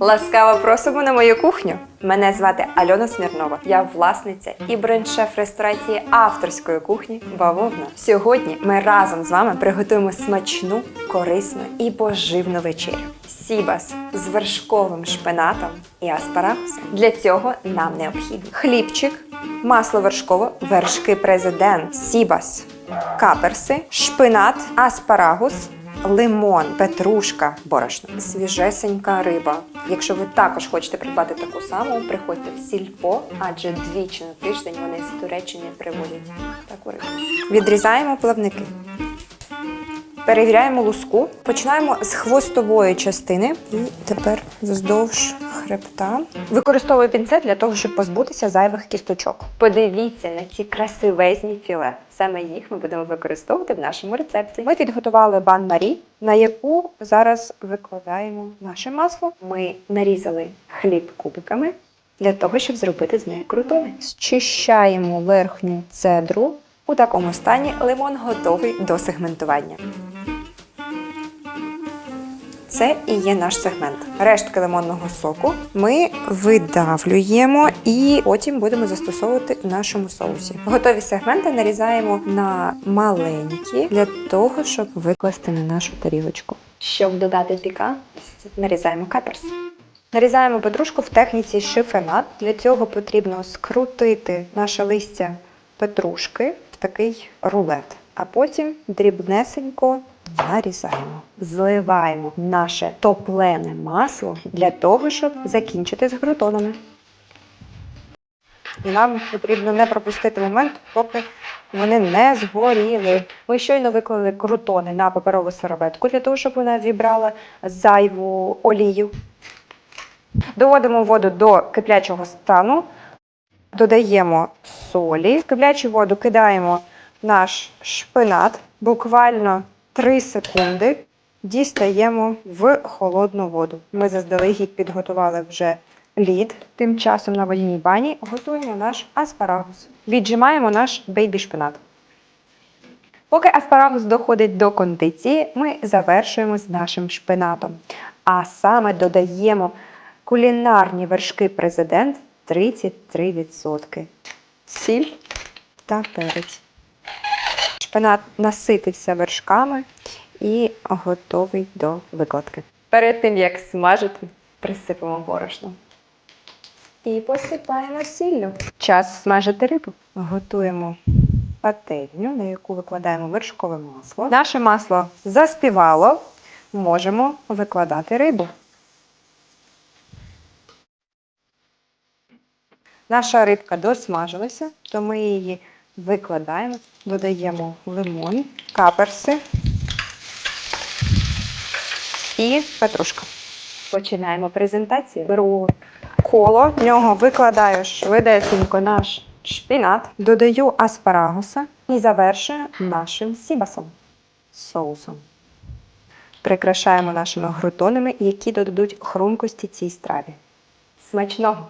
Ласкаво просимо на мою кухню. Мене звати Альона Смірнова. Я власниця і бренд-шеф ресторації авторської кухні Бавовна. Сьогодні ми разом з вами приготуємо смачну, корисну і поживну вечерю. Сібас з вершковим шпинатом і аспарагусом. Для цього нам необхідно хлібчик, масло вершкове, вершки президент, сібас, каперси, шпинат, аспарагус, лимон, петрушка, борошно, свіжесенька риба. Якщо ви також хочете придбати таку саму, приходьте в сільпо, адже двічі на тиждень вони з Туреччини привозять таку рибу. Відрізаємо плавники. Перевіряємо луску. Починаємо з хвостової частини і тепер вздовж хребта. Використовую пінцет для того, щоб позбутися зайвих кісточок. Подивіться на ці красивезні філе. Саме їх ми будемо використовувати в нашому рецепті. Ми підготували бан Марі, на яку зараз викладаємо наше масло. Ми нарізали хліб кубиками для того, щоб зробити з неї крутони. Зчищаємо верхню цедру. У такому стані лимон готовий до сегментування. Це і є наш сегмент. Рештки лимонного соку ми видавлюємо і потім будемо застосовувати в нашому соусі. Готові сегменти нарізаємо на маленькі для того, щоб викласти на нашу тарілочку. Щоб додати піка, нарізаємо каперс. Нарізаємо петрушку в техніці шифенат. Для цього потрібно скрутити наше листя петрушки в такий рулет, а потім дрібнесенько нарізаємо. Зливаємо наше топлене масло для того, щоб закінчити з гротонами. І нам потрібно не пропустити момент, поки вони не згоріли. Ми щойно виклали крутони на паперову серветку для того, щоб вона зібрала зайву олію. Доводимо воду до киплячого стану, додаємо солі. В киплячу воду кидаємо наш шпинат, буквально 3 секунди. Дістаємо в холодну воду. Ми заздалегідь підготували вже лід. Тим часом на водяній бані готуємо наш аспарагус. Віджимаємо наш бейбі шпинат. Поки аспарагус доходить до кондиції, ми завершуємо з нашим шпинатом. А саме додаємо кулінарні вершки президент 33%. Сіль та перець. Шпинат наситився вершками і готовий до викладки. Перед тим як смажити, присипемо борошно. І посипаємо сіллю. Час смажити рибу. Готуємо пательню, на яку викладаємо вершкове масло. Наше масло заспівало. Можемо викладати рибу. Наша рибка досмажилася, то ми її викладаємо, додаємо лимон, каперси і петрушка. Починаємо презентацію. Беру коло, в нього викладаю швидесенько наш шпінат, додаю аспарагуса і завершую нашим сібасом соусом. Прикрашаємо нашими грутонами, які додадуть хрумкості цій страві. Смачного!